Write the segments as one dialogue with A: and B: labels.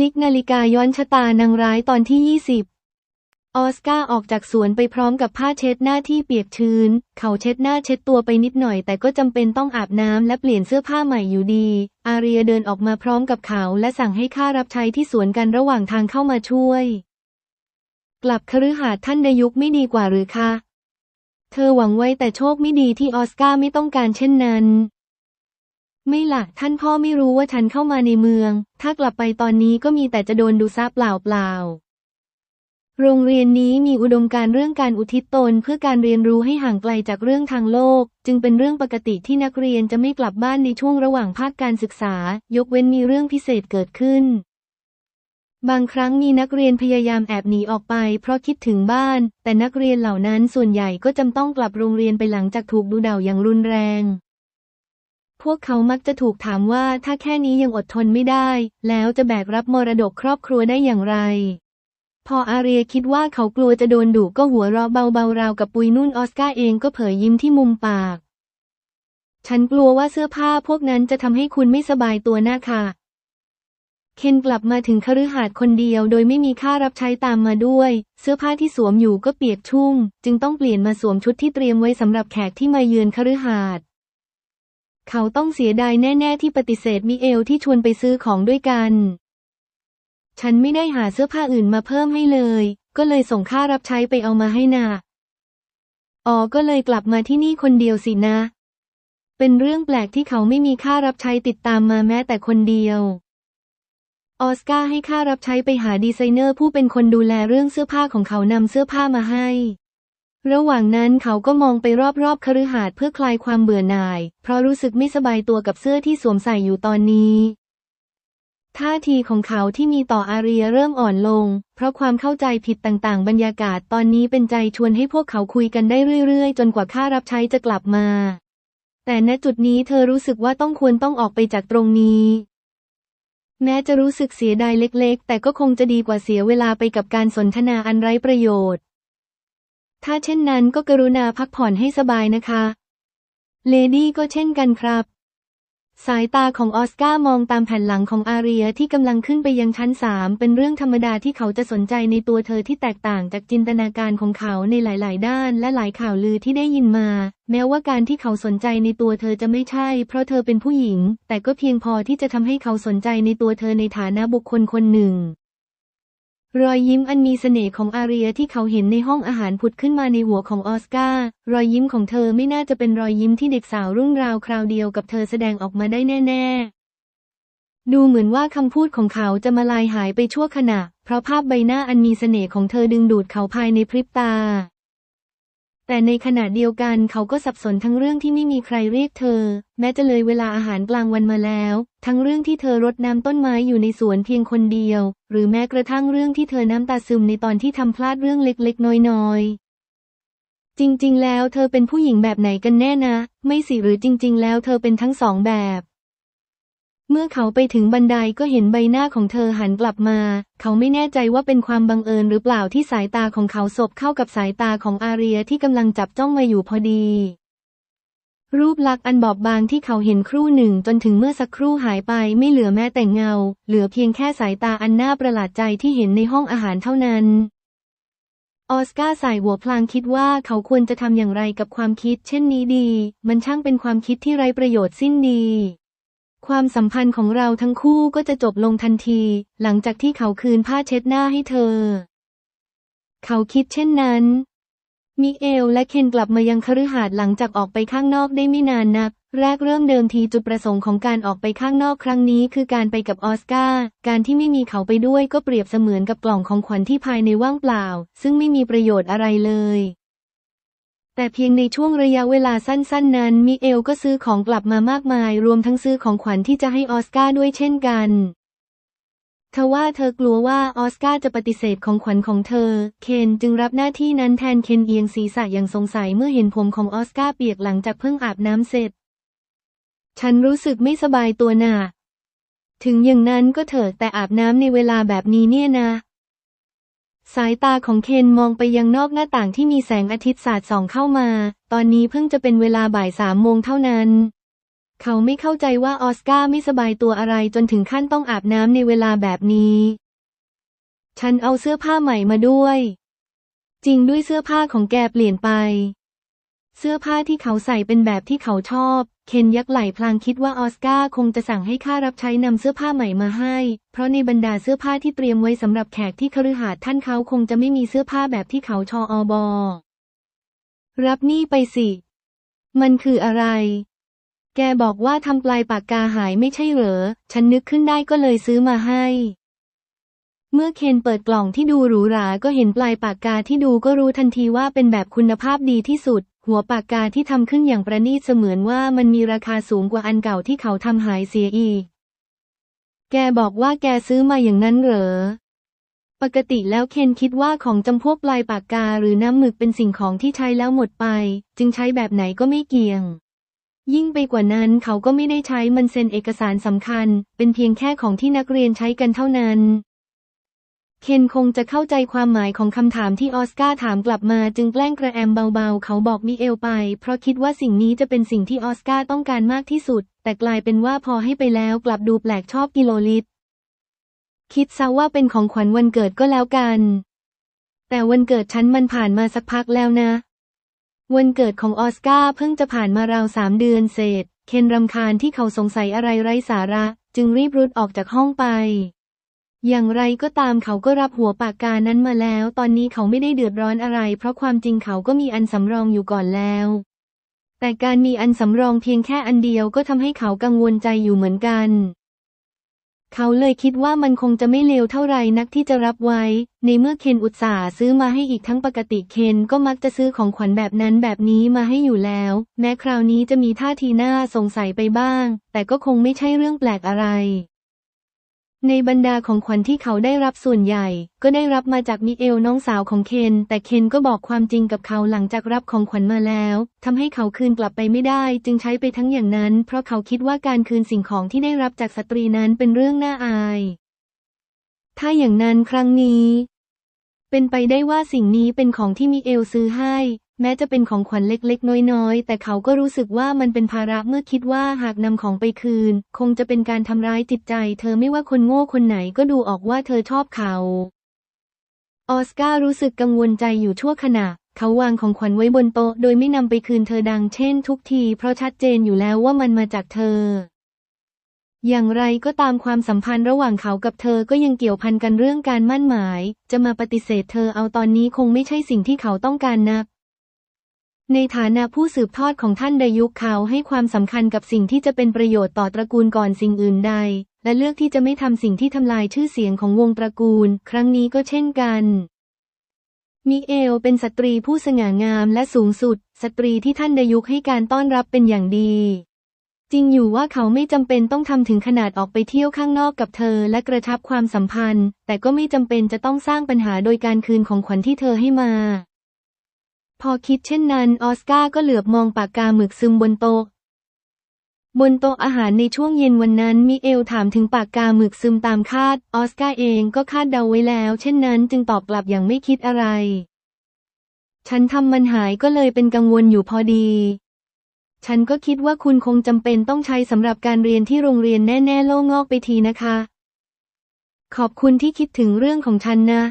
A: ลิกนาฬิกาย้อนชะตานางร้ายตอนที่ 20 ออสการ์ออกจากสวนไปพร้อมกับผ้าเช็ดหน้าที่เปียกชื้น เขาเช็ดหน้าเช็ดตัวไปนิดหน่อย แต่ก็จำเป็นต้องอาบน้ำและเปลี่ยนเสื้อผ้าใหม่อยู่ดี อาเรียเดินออกมาพร้อมกับเขาและสั่งให้ข้ารับใช้ที่สวนกันระหว่างทางเข้ามาช่วย กลับคฤหาสน์ท่านดยุกไม่ดีกว่าหรือคะ เธอหวังไว้แต่โชคไม่ดีที่ออสการ์ไม่ต้องการเช่นนั้น ไม่ล่ะท่านพ่อไม่รู้ว่าฉันเข้ามาในเมือง ถ้ากลับไปตอนนี้ก็มีแต่จะโดนดูซาเปล่าเปล่าๆโรงเรียนนี้มีอุดมการเรื่องการอุทิศตนเพื่อการเรียนรู้ให้ห่างไกลจากเรื่องทางโลก จึงเป็นเรื่องปกติที่นักเรียนจะไม่กลับบ้านในช่วงระหว่างภาคการศึกษา ยกเว้นมีเรื่องพิเศษเกิดขึ้นบางครั้งมีนักเรียนพยายามแอบหนีออกไป เพราะคิดถึงบ้าน แต่นักเรียนเหล่านั้นส่วนใหญ่ก็จำต้องกลับโรงเรียนไปหลังจากถูกดูด่าอย่างรุนแรง พวกเขามักจะถูกถามว่าถ้าแค่นี้ยังอดทนไม่ได้ แล้วจะแบกรับมรดกครอบครัวได้อย่างไร พออาเรียคิดว่าเขากลัวจะโดนดุก็หัวเราะเบาๆราวกับปุยนุ่นออสการ์เองก็เผยยิ้มที่มุมปาก ฉันกลัวว่าเสื้อผ้าพวกนั้นจะทำให้คุณไม่สบายตัวหน้าค่ะ เคนกลับมาถึงคฤหาสน์คนเดียวโดยไม่มีค่ารับใช้ตามมาด้วย เสื้อผ้าที่สวมอยู่ก็เปียกชุ่ม จึงต้องเปลี่ยนมาสวมชุดที่เตรียมไว้สำหรับแขกที่มาเยือนคฤหาสน์ เขาต้องเสียดายแน่ ๆ ที่ปฏิเสธมิเอลที่ชวนไปซื้อของด้วยกัน ฉันไม่ได้หาเสื้อผ้าอื่นมาเพิ่มให้เลย ก็เลยส่งค่ารับใช้ไปเอามาให้นาอ๋อก็เลยกลับมาที่นี่คนเดียวสินะ เป็นเรื่องแปลกที่เขาไม่มีค่ารับใช้ติดตามมาแม้แต่คนเดียว ออสการ์ให้ค่ารับใช้ไปหาดีไซเนอร์ผู้เป็นคนดูแลเรื่องเสื้อผ้าของเขานำเสื้อผ้ามาให้ ระหว่างนั้นเขาก็มองไปรอบๆคฤหาสน์เพื่อคลายความเบื่อหน่าย เพราะรู้สึกไม่สบายตัวกับเสื้อที่สวมใส่อยู่ตอนนี้ ท่าทีของเขาที่มีต่ออาเรียเริ่มอ่อนลง เพราะความเข้าใจผิดต่างๆ บรรยากาศตอนนี้เป็นใจชวนให้พวกเขาคุยกันได้เรื่อยๆ จนกว่าค่ารับใช้จะกลับมา แต่ณจุดนี้เธอรู้สึกว่าต้องควรต้องออกไปจากตรงนี้แม้จะรู้สึกเสียดายเล็ก ๆ แต่ก็คงจะดีกว่าเสียเวลาไปกับการสนทนาอันไร้ประโยชน์ ถ้าเช่นนั้นก็กรุณาพักผ่อนให้สบายนะคะ เลดี้ก็เช่นกันครับ สายตาของออสการ์มองตามแผ่นหลังของอาเรียที่กำลังขึ้นไปยังชั้นสามเป็นเรื่องธรรมดาที่เขาจะสนใจในตัวเธอที่แตกต่างจากจินตนาการของเขาในหลาย ๆ ด้านและหลายข่าวลือที่ได้ยินมา แม้ว่าการที่เขาสนใจในตัวเธอจะไม่ใช่ เพราะเธอเป็นผู้หญิง แต่ก็เพียงพอที่จะทำให้เขาสนใจในตัวเธอในฐานะบุคคลคนหนึ่ง รอยยิ้มอันมีเสน่ห์ของอาเรียที่เขาเห็นในห้องอาหารผุดขึ้นมาในหัวของออสการ์ รอยยิ้มของเธอไม่น่าจะเป็นรอยยิ้มที่เด็กสาวรุ่นราวคราวเดียวกับเธอแสดงออกมาได้แน่ ๆ ดูเหมือนว่าคำพูดของเขาจะมาลายหายไปชั่วขณะ เพราะภาพใบหน้าอันมีเสน่ห์ของเธอดึงดูดเขาภายในพริบตา แต่ในขณะเดียวกันเขาก็สับสนทั้งเรื่องที่ไม่มีใครเรียกเธอ แม้จะเลยเวลาอาหารกลางวันมาแล้ว ทั้งเรื่องที่เธอรดน้ำต้นไม้อยู่ในสวนเพียงคนเดียว หรือแม้กระทั่งเรื่องที่เธอน้ำตาซึมในตอนที่ทำพลาดเรื่องเล็กๆ น้อยๆจริง ๆ แล้วเธอเป็นผู้หญิงแบบไหนกันแน่นะ ไม่สิหรือจริง ๆ แล้วเธอเป็นทั้งสองแบบ เมื่อเขาไปถึงบันไดก็เห็นใบหน้าของเธอหันกลับมา เขาไม่แน่ใจว่าเป็นความบังเอิญหรือเปล่าที่สายตาของเขาสบเข้ากับสายตาของอาเรียที่กำลังจับจ้องมาอยู่พอดี รูปลักษณ์อันบอบบางที่เขาเห็นครู่หนึ่งจนถึงเมื่อสักครู่หายไปไม่เหลือแม้แต่เงา เหลือเพียงแค่สายตาอันน่าประหลาดใจที่เห็นในห้องอาหารเท่านั้นออสการ์สายหัวพลางคิดว่าเขาควรจะทำอย่างไรกับความคิด เช่นนี้ดี มันช่างเป็นความคิดที่ไร้ประโยชน์สิ้นดี ความสัมพันธ์ของเราทั้งคู่ก็จะจบลงทันที หลังจากที่เขาคืนผ้าเช็ดหน้าให้เธอ เขาคิดเช่นนั้น มิเอลและเคนกลับมายังคฤหาสน์หลังจากออกไปข้างนอกได้ไม่นานนัก แรกเริ่มเดิมทีจุดประสงค์ของการออกไปข้างนอกครั้งนี้คือการไปกับออสการ์ การที่ไม่มีเขาไปด้วยก็เปรียบเสมือนกับกล่องของขวัญที่ภายในว่างเปล่า ซึ่งไม่มีประโยชน์อะไรเลย แต่เพียงในช่วงระยะเวลาสั้น ๆ นั้น มิเอลก็ซื้อของกลับมามากมาย รวมทั้งซื้อของขวัญที่จะให้ออสการ์ด้วยเช่นกันทว่าเธอกลัวว่าออสการ์จะปฏิเสธของขวัญของเธอ เคนจึงรับหน้าที่นั้นแทนเคนเอียงศีรษะอย่างสงสัยเมื่อเห็นผมของออสการ์เปียกหลังจากเพิ่งอาบน้ำเสร็จ ฉันรู้สึกไม่สบายตัวน่ะถึงอย่างนั้นก็เถอะแต่อาบน้ำในเวลาแบบนี้เนี่ยนะ สายตาของเคนมองไปยังนอกหน้าต่างที่มีแสงอาทิตย์สาดส่องเข้ามา ตอนนี้เพิ่งจะเป็นเวลาบ่ายสามโมงเท่านั้น เขาไม่เข้าใจว่าออสการ์ไม่สบายตัวอะไรจนถึงขั้นต้องอาบน้ำในเวลาแบบนี้ ฉันเอาเสื้อผ้าใหม่มาด้วย จริงด้วยเสื้อผ้าของแกเปลี่ยนไป เสื้อผ้าที่เขาใส่เป็นแบบที่เขาชอบ เคนยักไหล่พลางคิดว่าออสการ์คงจะสั่งให้ข้ารับใช้นำเสื้อผ้าใหม่มาให้ เพราะในบรรดาเสื้อผ้าที่เตรียมไว้สำหรับแขกที่คฤหาสน์ท่านเขาคงจะไม่มีเสื้อผ้าแบบที่เขาชออบอ รับนี่ไปสิ มันคืออะไร แกบอกว่าทำปลายปากกาหายไม่ใช่เหรอ ฉันนึกขึ้นได้ก็เลยซื้อมาให้ เมื่อเคนเปิดกล่องที่ดูหรูหรา ก็เห็นปลายปากกาที่ดูก็รู้ทันทีว่าเป็นแบบคุณภาพดีที่สุด หัวปากกาที่ทำขึ้นอย่างประณีตเสมือนว่ามันมีราคาสูงกว่าอันเก่าที่เขาทำหายเสียอีก แกบอกว่าแกซื้อมาอย่างนั้นเหรอ ปกติแล้วเคนคิดว่าของจำพวกปลายปากกาหรือน้ำหมึกเป็นสิ่งของที่ใช้แล้วหมดไป จึงใช้แบบไหนก็ไม่เกี่ยง ยิ่งไปกว่านั้นเขาก็ไม่ได้ใช้มันเซ็นเอกสารสำคัญ เป็นเพียงแค่ของที่นักเรียนใช้กันเท่านั้น เคนคงจะเข้าใจความหมายของคำถามที่ออสการ์ถามกลับมาจึงแกล้งกระแอมเบาๆ เขาบอกมิเอลไป เพราะคิดว่าสิ่งนี้จะเป็นสิ่งที่ออสการ์ต้องการมากที่สุด แต่กลายเป็นว่าพอให้ไปแล้วกลับดูแปลกชอบกิโลลิตร คิดซะว่าเป็นของขวัญวันเกิดก็แล้วกัน แต่วันเกิดฉันมันผ่านมาสักพักแล้วนะ วันเกิดของออสการ์เพิ่งจะผ่านมาราวสามเดือนเศษ เคนรำคาญที่เขาสงสัยอะไรไร้สาระ จึงรีบรุดออกจากห้องไป อย่างไรก็ตามเขาก็รับหัวปากกานั้นมาแล้ว ตอนนี้เขาไม่ได้เดือดร้อนอะไร เพราะความจริงเขาก็มีอันสำรองอยู่ก่อนแล้ว แต่การมีอันสำรองเพียงแค่อันเดียวก็ทำให้เขากังวลใจอยู่เหมือนกัน เขาเลยคิดว่ามันคงจะไม่เลวเท่าไหร่นักที่จะรับไว้ ในเมื่อเคนอุตส่าห์ซื้อมาให้อีกทั้งปกติเคนก็มักจะซื้อของขวัญแบบนั้นแบบนี้มาให้อยู่แล้ว แม้คราวนี้จะมีท่าทีน่าสงสัยไปบ้าง แต่ก็คงไม่ใช่เรื่องแปลกอะไร ในบรรดาของขวัญที่เขาได้รับส่วนใหญ่ ก็ได้รับมาจากมิเอลน้องสาวของเคน แต่เคนก็บอกความจริงกับเขาหลังจากรับของขวัญมาแล้วทำให้เขาคืนกลับไปไม่ได้ จึงใช้ไปทั้งอย่างนั้น เพราะเขาคิดว่าการคืนสิ่งของที่ได้รับจากสตรีนั้นเป็นเรื่องน่าอาย ถ้าอย่างนั้นครั้งนี้ เป็นไปได้ว่าสิ่งนี้เป็นของที่มิเอลซื้อให้ แม้จะเป็นของขวัญเล็กๆ น้อยๆ แต่เขาก็รู้สึกว่ามันเป็นภาระเมื่อคิดว่าหากนำของไปคืน คงจะเป็นการทำร้ายจิตใจ เธอไม่ว่าคนโง่คนไหนก็ดูออกว่าเธอชอบเขา ออสการ์รู้สึกกังวลใจอยู่ชั่วขณะ เขาวางของขวัญไว้บนโต๊ะ โดยไม่นำไปคืนเธอดังเช่นทุกที เพราะชัดเจนอยู่แล้วว่ามันมาจากเธอ อย่างไรก็ตามความสัมพันธ์ระหว่างเขากับเธอก็ยังเกี่ยวพันกันเรื่องการมั่นหมาย จะมาปฏิเสธเธอเอาตอนนี้คงไม่ใช่สิ่งที่เขาต้องการนัก ในฐานะผู้สืบทอดของท่านดยุคเขาให้ความสำคัญกับสิ่งที่จะเป็นประโยชน์ต่อตระกูลก่อนสิ่งอื่นใด และเลือกที่จะไม่ทำสิ่งที่ทำลายชื่อเสียงของวงตระกูล ครั้งนี้ก็เช่นกันมิเอลเป็นสตรีผู้สง่างามและสูงสุด สตรีที่ท่านดยุคให้การต้อนรับเป็นอย่างดี จริงอยู่ว่าเขาไม่จำเป็นต้องทำถึงขนาดออกไปเที่ยวข้างนอกกับเธอและกระชับความสัมพันธ์ แต่ก็ไม่จำเป็นจะต้องสร้างปัญหาโดยการคืนของขวัญที่เธอให้มา พอคิดเช่นนั้นออสการ์ก็เหลือบมองปากกาหมึกซึมบนโต๊ะ บนโต๊ะอาหารในช่วงเย็นวันนั้นมิเอลถามถึงปากกาหมึกซึมตามคาด ออสการ์เองก็คาดเดาไว้แล้ว เช่นนั้นจึงตอบกลับอย่างไม่คิดอะไร ฉันทำมันหายก็เลยเป็นกังวลอยู่พอดี ฉันก็คิดว่าคุณคงจำเป็นต้องใช้สำหรับการเรียนที่โรงเรียนแน่ๆโล่งอกไปทีนะคะ ขอบคุณที่คิดถึงเรื่องของฉันนะ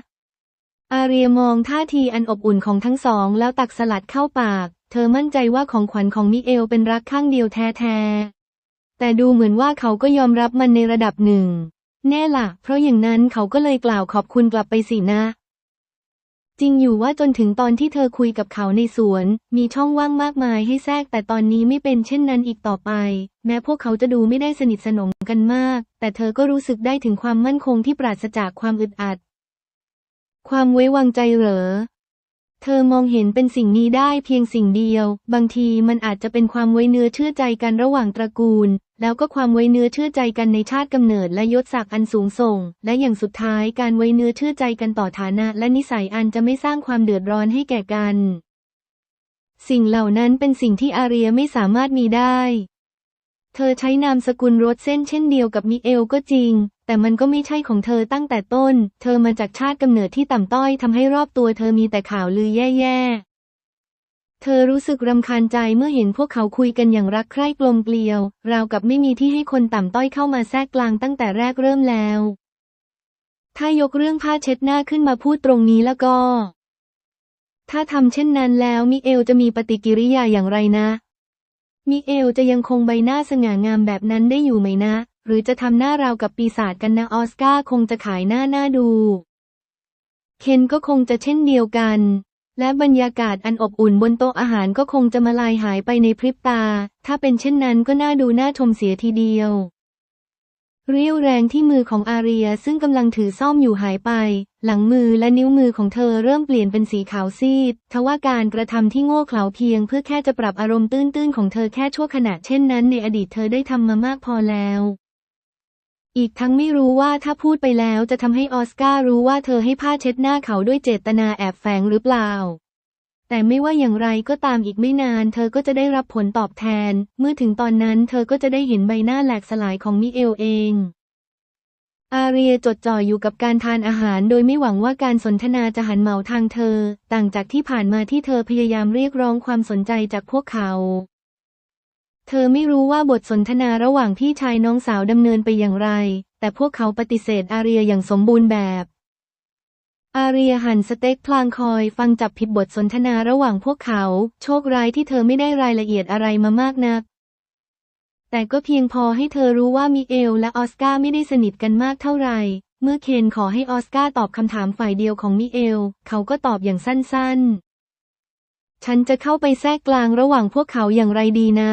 A: อาเรียมองท่าทีอันอบอุ่นของทั้งสองแล้วตักสลัดเข้าปาก เธอมั่นใจว่าของขวัญของมิเอลเป็นรักข้างเดียวแท้ๆ แต่ดูเหมือนว่าเขาก็ยอมรับมันในระดับหนึ่ง แน่ล่ะ เพราะอย่างนั้นเขาก็เลยกล่าวขอบคุณกลับไปสินะ จริงอยู่ว่าจนถึงตอนที่เธอคุยกับเขาในสวน มีช่องว่างมากมายให้แทรกแต่ตอนนี้ไม่เป็นเช่นนั้นอีกต่อไป แม้พวกเขาจะดูไม่ได้สนิทสนมกันมาก แต่เธอก็รู้สึกได้ถึงความมั่นคงที่ปราศจากความอึดอัด ความไว้วางใจเหรอ เธอมองเห็นเป็นสิ่งนี้ได้เพียงสิ่งเดียว บางทีมันอาจจะเป็นความไว้เนื้อเชื่อใจกันระหว่างตระกูล แล้วก็ความไว้เนื้อเชื่อใจกันในชาติกำเนิดและยศศักดิ์อันสูงส่ง และอย่างสุดท้ายการไว้เนื้อเชื่อใจกันต่อฐานะ และนิสัยอันจะไม่สร้างความเดือดร้อนให้แก่กัน สิ่งเหล่านั้นเป็นสิ่งที่อาเรียไม่สามารถมีได้ เธอใช้นามสกุลรถเส้นเช่นเดียวกับมิเอลก็จริง แต่มันก็ไม่ใช่ของเธอตั้งแต่ต้น เธอมาจากชาติกำเนิดที่ต่ำต้อยทำให้รอบตัวเธอมีแต่ข่าวลือแย่เธอรู้สึกรำคาญใจเมื่อเห็นพวกเขาคุยกันอย่างรักใคร่กลมเกลียว ราวกับไม่มีที่ให้คนต่ำต้อยเข้ามาแทรกกลางตั้งแต่แรกเริ่มแล้ว ถ้ายกเรื่องผ้าเช็ดหน้าขึ้นมาพูดตรงนี้แล้วก็ ถ้าทำเช่นนั้นแล้วมิเอลจะมีปฏิกิริยาอย่างไรนะ มิเอลจะยังคงใบหน้าสง่างามแบบนั้นได้อยู่ไหมนะ หรือจะทำหน้าราวกับปีศาจกันนะออสการ์คงจะขายหน้าหน้าดู เคนก็คงจะเช่นเดียวกัน และบรรยากาศอันอบอุ่นบนโต๊ะอาหารก็คงจะมาลายหายไปในพริบตา ถ้าเป็นเช่นนั้นก็น่าดูน่าชมเสียทีเดียว เรี่ยวแรงที่มือของอาเรียซึ่งกำลังถือซ่อมอยู่หายไป หลังมือและนิ้วมือของเธอเริ่มเปลี่ยนเป็นสีขาวซีด ทว่าการกระทำที่โง่เขลาเพียงเพื่อแค่จะปรับอารมณ์ตื้นๆของเธอแค่ชั่วขณะเช่นนั้นในอดีตเธอได้ทำมามากพอแล้วอีกทั้งไม่รู้ว่าถ้าพูดไปแล้วจะทำให้ออสการ์รู้ว่าเธอให้ผ้าเช็ดหน้าเขาด้วยเจตนาแอบแฝงหรือเปล่า แต่ไม่ว่าอย่างไรก็ตามอีกไม่นาน เธอก็จะได้รับผลตอบแทน เมื่อถึงตอนนั้นเธอก็จะได้เห็นใบหน้าแหลกสลายของมิเอลเองอาเรียจดจ่ออยู่กับการทานอาหารโดยไม่หวังว่าการสนทนาจะหันเหมาทางเธอ ต่างจากที่ผ่านมาที่เธอพยายามเรียกร้องความสนใจจากพวกเขา เธอไม่รู้ว่าบทสนทนาระหว่างพี่ชายน้องสาวดำเนินไปอย่างไร แต่พวกเขาปฏิเสธอาเรียอย่างสมบูรณ์แบบ อาเรียหั่นสเต็กพลางคอยฟังจับผิดบทสนทนาระหว่างพวกเขา โชคร้ายที่เธอไม่ได้รายละเอียดอะไรมามากนัก แต่ก็เพียงพอให้เธอรู้ว่ามิเอลและออสการ์ไม่ได้สนิทกันมากเท่าไหร่ เมื่อเคนขอให้ออสการ์ตอบคำถามฝ่ายเดียวของมิเอล เขาก็ตอบอย่างสั้นๆ ฉันจะเข้าไปแทรกกลางระหว่างพวกเขาอย่างไรดีนะ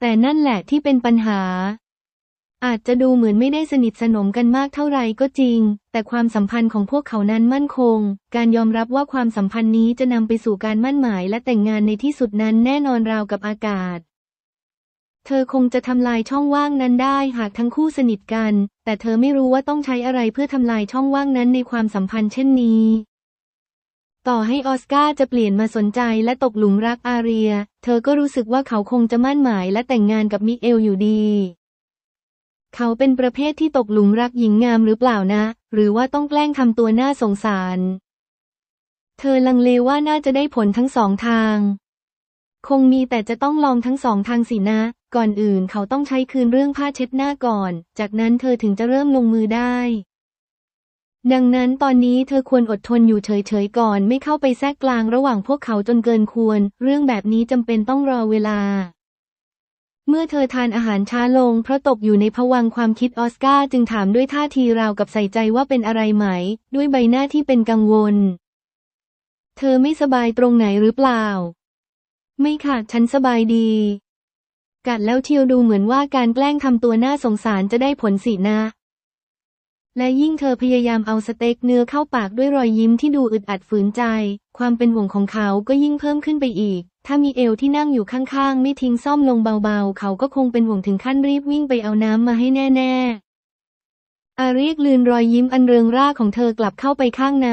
A: แต่นั่นแหละที่เป็นปัญหา อาจจะดูเหมือนไม่ได้สนิทสนมกันมากเท่าไหร่ก็จริง แต่ความสัมพันธ์ของพวกเขานั้นมั่นคง การยอมรับว่าความสัมพันธ์นี้จะนำไปสู่การมั่นหมายและแต่งงานในที่สุดนั้นแน่นอนราวกับอากาศ เธอคงจะทำลายช่องว่างนั้นได้หากทั้งคู่สนิทกัน แต่เธอไม่รู้ว่าต้องใช้อะไรเพื่อทำลายช่องว่างนั้นในความสัมพันธ์เช่นนี้ ต่อให้ออสการ์จะเปลี่ยนมาสนใจและตกหลุมรักอาเรีย เธอก็รู้สึกว่าเขาคงจะมั่นหมายและแต่งงานกับมิเอลอยู่ดี เขาเป็นประเภทที่ตกหลุมรักหญิงงามหรือเปล่านะ หรือว่าต้องแกล้งทำตัวน่าสงสาร เธอลังเลว่าน่าจะได้ผลทั้งสองทาง คงมีแต่จะต้องลองทั้งสองทางสินะ ก่อนอื่นเขาต้องใช้คืนเรื่องผ้าเช็ดหน้าก่อน จากนั้นเธอถึงจะเริ่มลงมือได้ ดังนั้นตอนนี้เธอควรอดทนอยู่เฉยๆก่อน ไม่เข้าไปแทรกกลางระหว่างพวกเขาจนเกินควร เรื่องแบบนี้จำเป็นต้องรอเวลา เมื่อเธอทานอาหารช้าลงเพราะตกอยู่ในภวังความคิดออสการ์จึงถามด้วยท่าทีราวกับใส่ใจว่าเป็นอะไรไหม ด้วยใบหน้าที่เป็นกังวล เธอไม่สบายตรงไหนหรือเปล่า ไม่ค่ะ ฉันสบายดี กัดแล้วเทียวดูเหมือนว่าการแกล้งทำตัวน่าสงสารจะได้ผลสินะ และยิ่งเธอพยายามเอาสเต็กเนื้อเข้าปากด้วยรอยยิ้มที่ดูอึดอัดฝืนใจ ความเป็นห่วงของเขาก็ยิ่งเพิ่มขึ้นไปอีก ถ้ามีเอลที่นั่งอยู่ข้างๆ ไม่ทิ้งซ่อมลงเบาๆ เขาก็คงเป็นห่วงถึงขั้นรีบวิ่งไปเอาน้ำมาให้แน่ๆอาเรียกลืนรอยยิ้มอันเริงร่าของเธอกลับเข้าไปข้างใน